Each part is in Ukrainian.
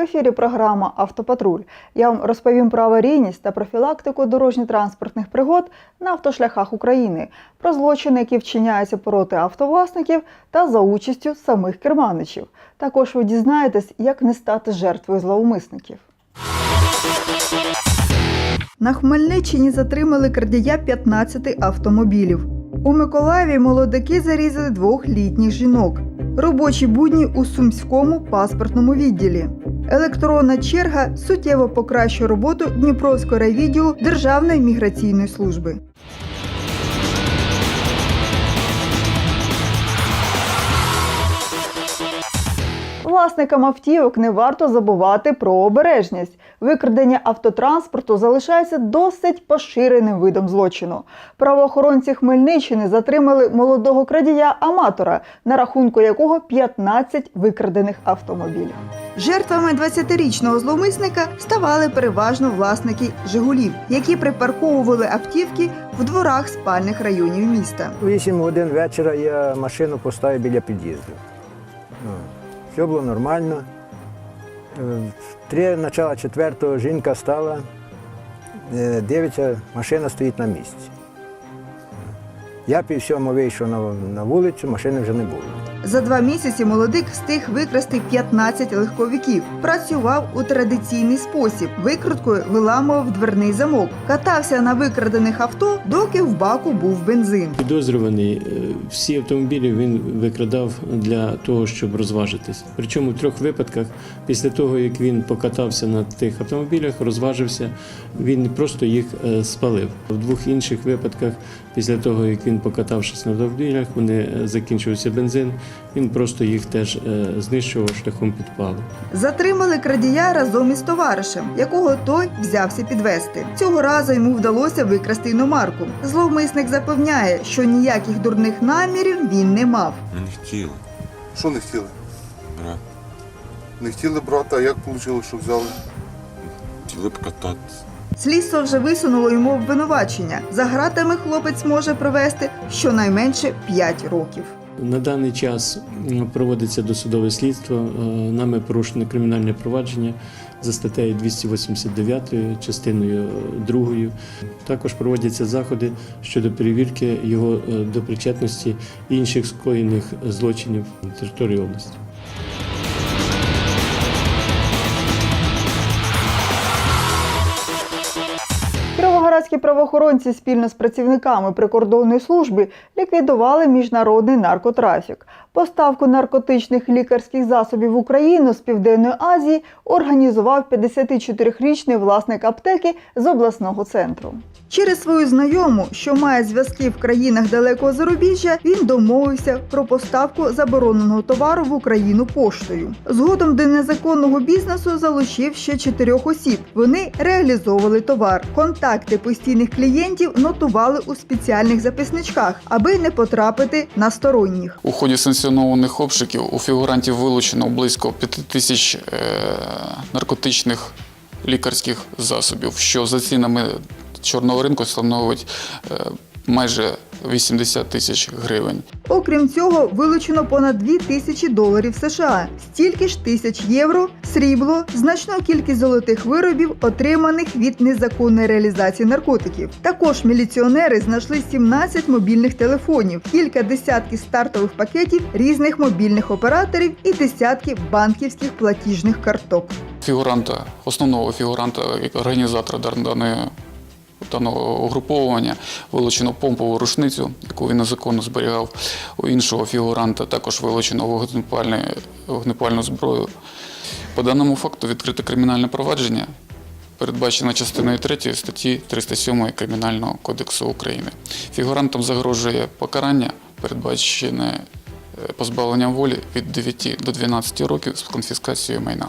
Ефірі програма Автопатруль. Я вам розповім про аварійність та профілактику дорожньо-транспортних пригод на автошляхах України, про злочини, які вчиняються проти автовласників та за участю самих керманичів. Також ви дізнаєтесь, як не стати жертвою зловмисників. На Хмельниччині затримали крадія 15 автомобілів. У Миколаєві молодики зарізали двох літніх жінок. Робочі будні у сумському паспортному відділі. Електронна черга суттєво покращує роботу Дніпровського райвідділу Державної міграційної служби. Власникам автівок не варто забувати про обережність. Викрадення автотранспорту залишається досить поширеним видом злочину. Правоохоронці Хмельниччини затримали молодого крадія-аматора, на рахунку якого 15 викрадених автомобілів. Жертвами 20-річного зловмисника ставали переважно власники Жигулів, які припарковували автівки в дворах спальних районів міста. 8 годин вечора я машину поставив біля під'їзду. Ну, Все було нормально. Е, Три начала четвертого жінка стала, е, дивиться, машина стоїть на місці. Я пів сьому вийшов на вулицю, машини вже не було. За два місяці молодик встиг викрасти 15 легковиків. Працював у традиційний спосіб. Викруткою виламував дверний замок. Катався на викрадених авто, доки в баку був бензин. Підозрюваний е, всі автомобілі він викрадав для того, щоб розважитись. Причому в трьох випадках, після того як він покатався на тих автомобілях, розважився, він просто їх е, спалив. В двох інших випадках, після того як він покатавшись на автомобілях, вони е, закінчився бензин. Він просто їх теж е, знищував шляхом підпалу. Затримали крадія разом із товаришем, якого той взявся підвести. Цього разу йому вдалося викрасти іномарку. Зловмисник запевняє, що ніяких дурних намірів він не мав. Ми не хотіли. Що не хотіли? Бра. Не хотіли брати, а як вийшло, що взяли? Хотіли покататися. Слідство вже висунуло йому обвинувачення. За гратами хлопець може провести щонайменше 5 років. На даний час проводиться досудове слідство. Е, Нами порушено кримінальне провадження за статтею 289 частиною 2. Також проводяться заходи щодо перевірки його допричетності до причетності інших скоєних злочинів на території області. Кіровоградські правоохоронці спільно з працівниками прикордонної служби ліквідували міжнародний наркотрафік. Поставку наркотичних лікарських засобів в Україну з Південної Азії організував 54-річний власник аптеки з обласного центру. Через свою знайому, що має зв'язки в країнах далекого зарубіжжя, він домовився про поставку забороненого товару в Україну поштою. Згодом до незаконного бізнесу залучив ще чотирьох осіб. Вони реалізовували товар. Контакти постійних клієнтів нотували у спеціальних записничках, аби не потрапити на сторонніх. У ході санкціонованих обшуків у фігурантів вилучено близько 5 тисяч е, наркотичних лікарських засобів, що за цінами чорного ринку становить е, майже 80 тисяч гривень. Окрім цього, вилучено понад 2 тисячі доларів США, стільки ж тисяч євро, срібло, значну кількість золотих виробів, отриманих від незаконної реалізації наркотиків. Також міліціонери знайшли 17 мобільних телефонів, кілька десятків стартових пакетів різних мобільних операторів і десятки банківських платіжних карток. Фігуранта, основного фігуранта, організатора дан- даної. Даного угруповування вилучено помпову рушницю, яку він незаконно зберігав. У іншого фігуранта також вилучено вогнепальну зброю. По даному факту відкрите кримінальне провадження, передбачено частиною 3 статті 307 Кримінального кодексу України. Фігурантам загрожує покарання, передбачене е, позбавленням волі від 9 до 12 років з конфіскацією майна.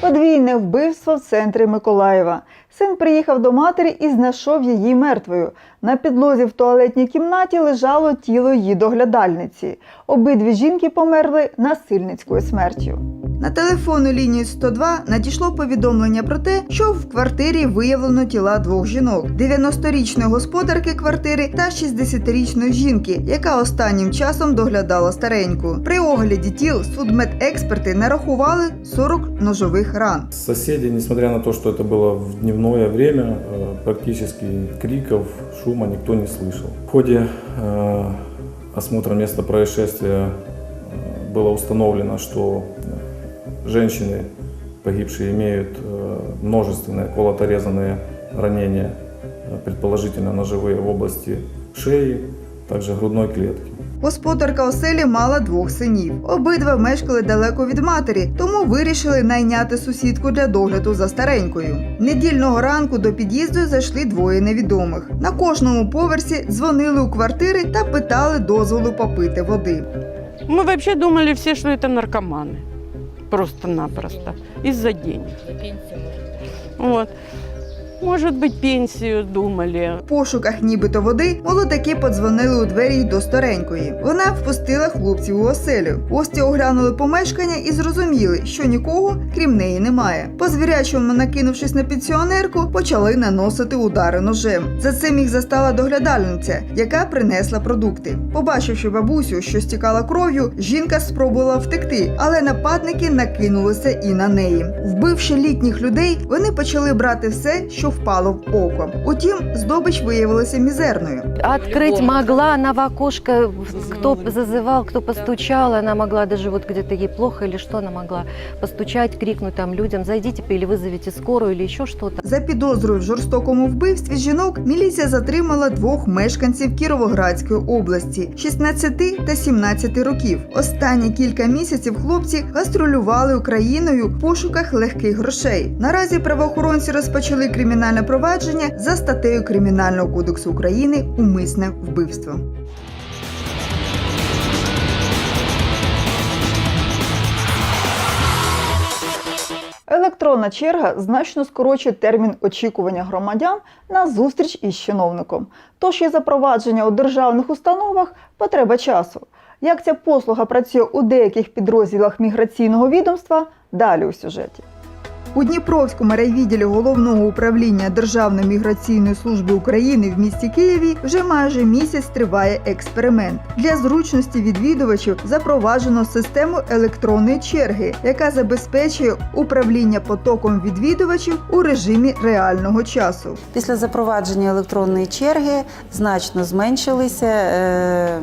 Подвійне вбивство в центрі Миколаєва. Син приїхав до матері і знайшов її мертвою. На підлозі в туалетній кімнаті лежало тіло її доглядальниці. Обидві жінки померли насильницькою смертю. На телефонну лінію 102 надійшло повідомлення про те, що в квартирі виявлено тіла двох жінок: 90-річної господарки квартири та 60-річної жінки, яка останнім часом доглядала стареньку. При огляді тіл судмедексперти нарахували 40 ножових ран. Соседи, несмотря на то, что это было в дневное время, э, практически криков, шума никто не слышал. В ходе э, осмотра места происшествия э, было установлено, что женщины погибшие имеют э, множественные колото-резанные ранения, э, предположительно ножевые в области шеи, также грудной клетки. Господарка оселі мала двох синів. Обидва мешкали далеко від матері, тому вирішили найняти сусідку для догляду за старенькою. Недільного ранку до під'їзду зайшли двоє невідомих. На кожному поверсі дзвонили у квартири та питали дозволу попити води. Мы вообще думали все, что это наркоманы. Просто-напросто. Из-за денег. Вот. Может быть, пенсию думали. В пошуках нібито води молодики подзвонили у двері до старенької. Вона впустила хлопців у оселю. Гості оглянули помешкання і зрозуміли, що нікого крім неї немає. По звірячому накинувшись на пенсіонерку, почали наносити удари ножем. За цим їх застала доглядальниця, яка принесла продукти. Побачивши бабусю, що стікала кров'ю, жінка спробувала втекти, але нападники накинулися і на неї. Вбивши літніх людей, вони почали брати все, що впало в око. Утім, здобич виявилася мізерною. Открыть могла, она в окошко, кто зазывал, кто постучал, она могла даже вот где-то ей плохо или что, она могла постучать, крикнуть там людям, зайдите или вызовите скорую или еще что-то. За підозрою в жорстокому вбивстві жінок міліція затримала двох мешканців Кіровоградської області 16 та 17 років. Останні кілька місяців хлопці гастролювали Україною в пошуках легких грошей. Наразі правоохоронці розпочали кримінальне провадження за статтею Кримінального кодексу України умисне вбивство. Електронна черга значно скорочує термін очікування громадян на зустріч із чиновником. Тож і запровадження у державних установах потреба часу. Як ця послуга працює у деяких підрозділах міграційного відомства, далі у сюжеті. У Дніпровському райвідділі головного управління Державної міграційної служби України в місті Києві вже майже місяць триває експеримент. Для зручності відвідувачів запроваджено систему електронної черги, яка забезпечує управління потоком відвідувачів у режимі реального часу. Після запровадження електронної черги значно зменшилися е,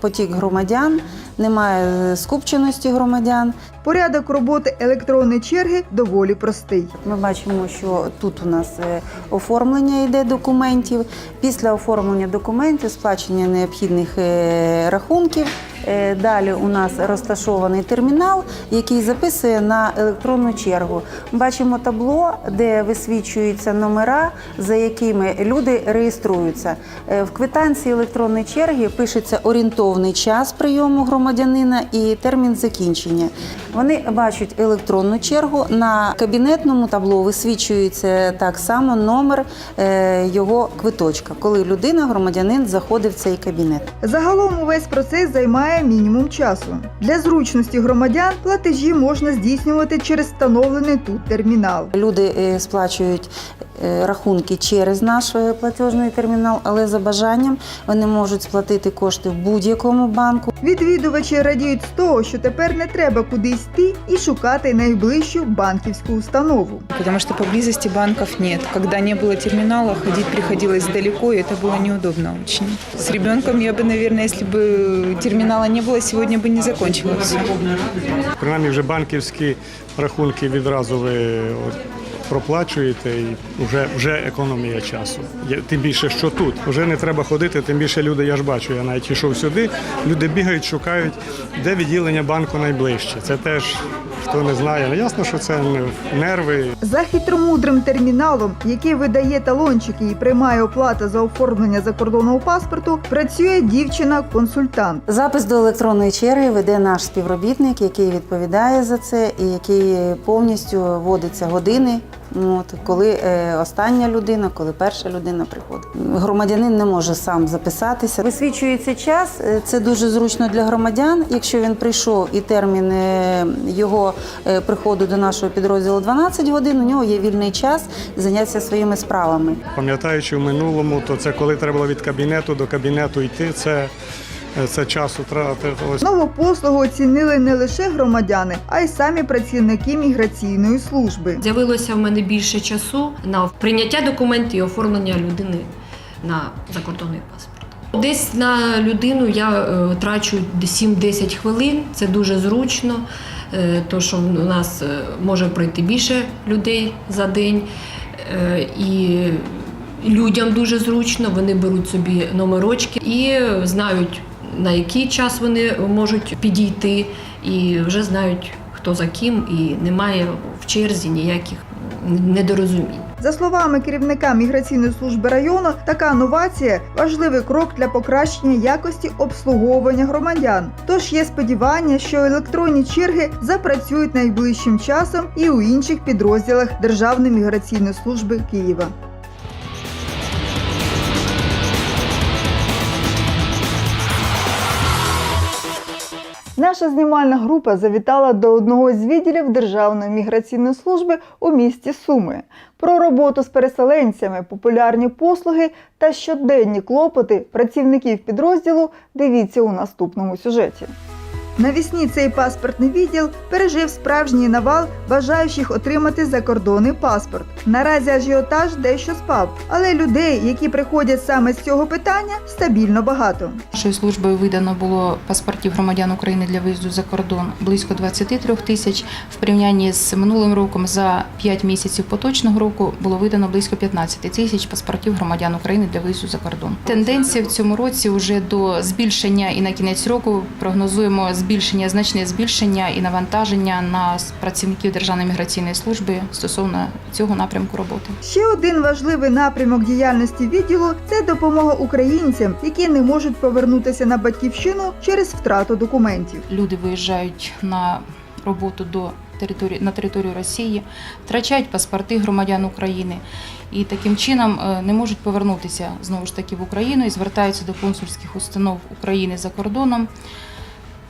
потік громадян, немає скупченості громадян. Порядок роботи електронної черги доволі простий. Ми бачимо, що тут у нас е, оформлення йде документів. Після оформлення документів, сплачення необхідних е, рахунків. Е, Далі у нас розташований термінал, який записує на електронну чергу. Бачимо табло, де висвічуються номера, за якими люди реєструються. Е, В квитанції електронної черги пишеться орієнтовний час прийому громадянина і термін закінчення. Вони бачать електронну чергу. На кабінетному табло висвічується так само номер е, його квиточка, коли людина, громадянин, заходить в цей кабінет. Загалом увесь процес займає мінімум часу. Для зручності громадян платежі можна здійснювати через встановлений тут термінал. Люди е, сплачують рахунки через наш е, платіжний термінал, але за бажанням вони можуть сплатити кошти в будь-якому банку. Відвідувачі радіють з того, що тепер не треба кудись йти і шукати найближчу банківську установу. Потому что поблизости банков нет. Когда не было терминала, ходить приходилось далеко, и это было неудобно очень. С ребенком я бы, наверное, если бы терминала не было, сегодня бы не закончила все. Принаймні вже банківські рахунки відразу ви от, проплачуєте і вже, вже економія часу. Є- Тим більше, що тут. Вже не треба ходити, тим більше люди, я ж бачу, я навіть йшов сюди, люди бігають, шукають, де відділення банку найближче. Це теж, хто не знає, ну, ясно, що це нерви, За хитромудрим терміналом, який видає талончики і приймає оплата за оформлення закордонного паспорту, працює дівчина-консультант. Запис до електронної черги веде наш співробітник, який відповідає за це і який повністю вводиться години От, коли е, остання людина, коли перша людина приходить. Громадянин не може сам записатися. Висвічується час, е, це дуже зручно для громадян. Якщо він прийшов і термін е, його приходу до нашого підрозділу 12 годин, у нього є вільний час зайнятися своїми справами. Пам'ятаючи в минулому, то це коли треба було від кабінету до кабінету йти, це, це часу тратити. Ось Нову послугу оцінили не лише громадяни, а й самі працівники міграційної служби. З'явилося в мене більше часу на прийняття документів і оформлення людини на закордонний паспорт. Десь на людину я е, трачу 7-10 хвилин. Це дуже зручно, е, то що у нас е, може пройти більше людей за день. Е, і людям дуже зручно, вони беруть собі номерочки і знають, на який час вони можуть підійти, і вже знають, хто за ким, і немає в черзі ніяких недорозумінь. За словами керівника міграційної служби району, така новація важливий крок для покращення якості обслуговування громадян. Тож є сподівання, що електронні черги запрацюють найближчим часом і у інших підрозділах Державної міграційної служби Києва. Наша знімальна група завітала до одного з відділів Державної міграційної служби у місті Суми. Про роботу з переселенцями, популярні послуги та щоденні клопоти працівників підрозділу дивіться у наступному сюжеті. Навісні цей паспортний відділ пережив справжній навал бажаючих отримати закордонний паспорт. Наразі ажіотаж дещо спав, але людей, які приходять саме з цього питання, стабільно багато. Нашою службою видано було паспортів громадян України для виїзду за кордон близько 23 тисяч. В порівнянні з минулим роком за 5 місяців поточного року було видано близько 15 тисяч паспортів громадян України для виїзду за кордон. Тенденція в цьому році вже до збільшення і на кінець року прогнозуємо збільшення, значне збільшення і навантаження на працівників Державної міграційної служби стосовно цього напрямку роботи. Ще один важливий напрямок діяльності відділу це допомога українцям, які не можуть повернутися на батьківщину через втрату документів. Люди виїжджають на роботу до території на територію Росії, втрачають паспорти громадян України і таким чином е, не можуть повернутися знову ж таки в Україну і звертаються до консульських установ України за кордоном.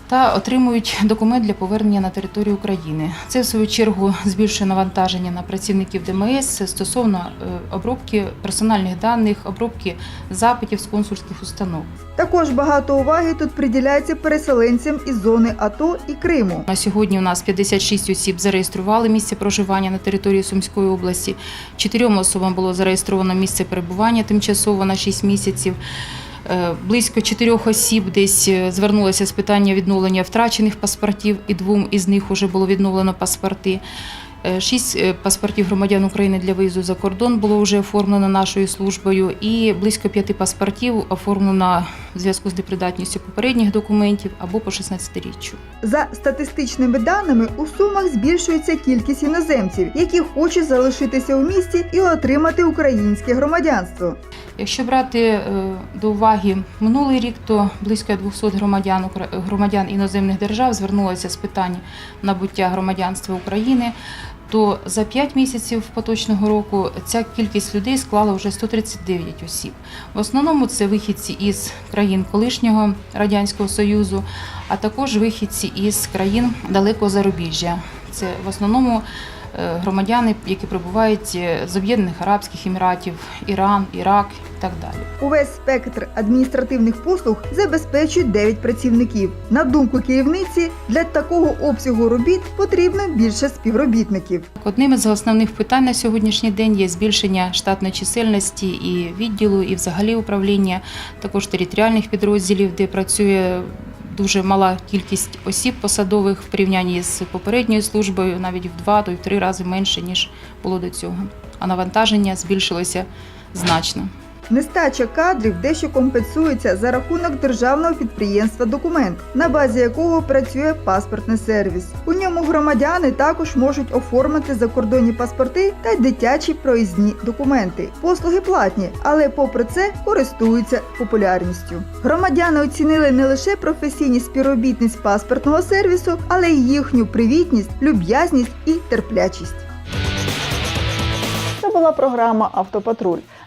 Та отримують документ для повернення на територію України. Це в свою чергу збільшує навантаження на працівників ДМС стосовно е, обробки персональних даних, обробки запитів з консульських установ. Також багато уваги тут приділяється переселенцям із зони АТО і Криму. На сьогодні у нас 56 осіб зареєстрували місце проживання на території Сумської області. Чотирьом особам було зареєстровано місце перебування тимчасово на 6 місяців. Е, Близько чотирьох осіб десь е, звернулося з питання відновлення втрачених паспортів, і двом із них вже було відновлено паспорти. Е, Шість е, паспортів громадян України для виїзду за кордон було вже оформлено нашою службою, і близько п'яти паспортів оформлено в зв'язку з непридатністю попередніх документів або по 16-річчю. За статистичними даними, у Сумах збільшується кількість іноземців, які хочуть залишитися у місті і отримати українське громадянство. Якщо брати е, до уваги минулий рік, то близько 200 громадян громадян іноземних держав звернулося з питань набуття громадянства України. То за 5 місяців поточного року ця кількість людей склала вже 139 осіб. В основному це вихідці із країн колишнього радянського союзу, а також вихідці із країн далекого зарубіжжя. Це в основному громадяни, які прибувають е, з Об'єднаних Арабських Еміратів, Іран, Ірак і так далі. Увесь спектр адміністративних послуг забезпечують 9 працівників. На думку керівниці, для такого обсягу робіт потрібно більше співробітників. Одним із основних питань на сьогоднішній день є збільшення штатної чисельності і відділу, і взагалі управління, також територіальних підрозділів, де працює дуже мала кількість осіб посадових в порівнянні з попередньою службою, навіть в два, то й в три рази менше ніж було до цього. А навантаження збільшилося значно. Нестача кадрів дещо компенсується за рахунок державного підприємства Документ, на базі якого працює паспортний сервіс. У ньому громадяни також можуть оформити закордонні паспорти та дитячі проїзні документи. Послуги платні, але попри це користуються популярністю. Громадяни оцінили не лише професійні співробітність паспортного сервісу, але й їхню привітність, люб'язність і терплячість. Це була програма Автопатруль.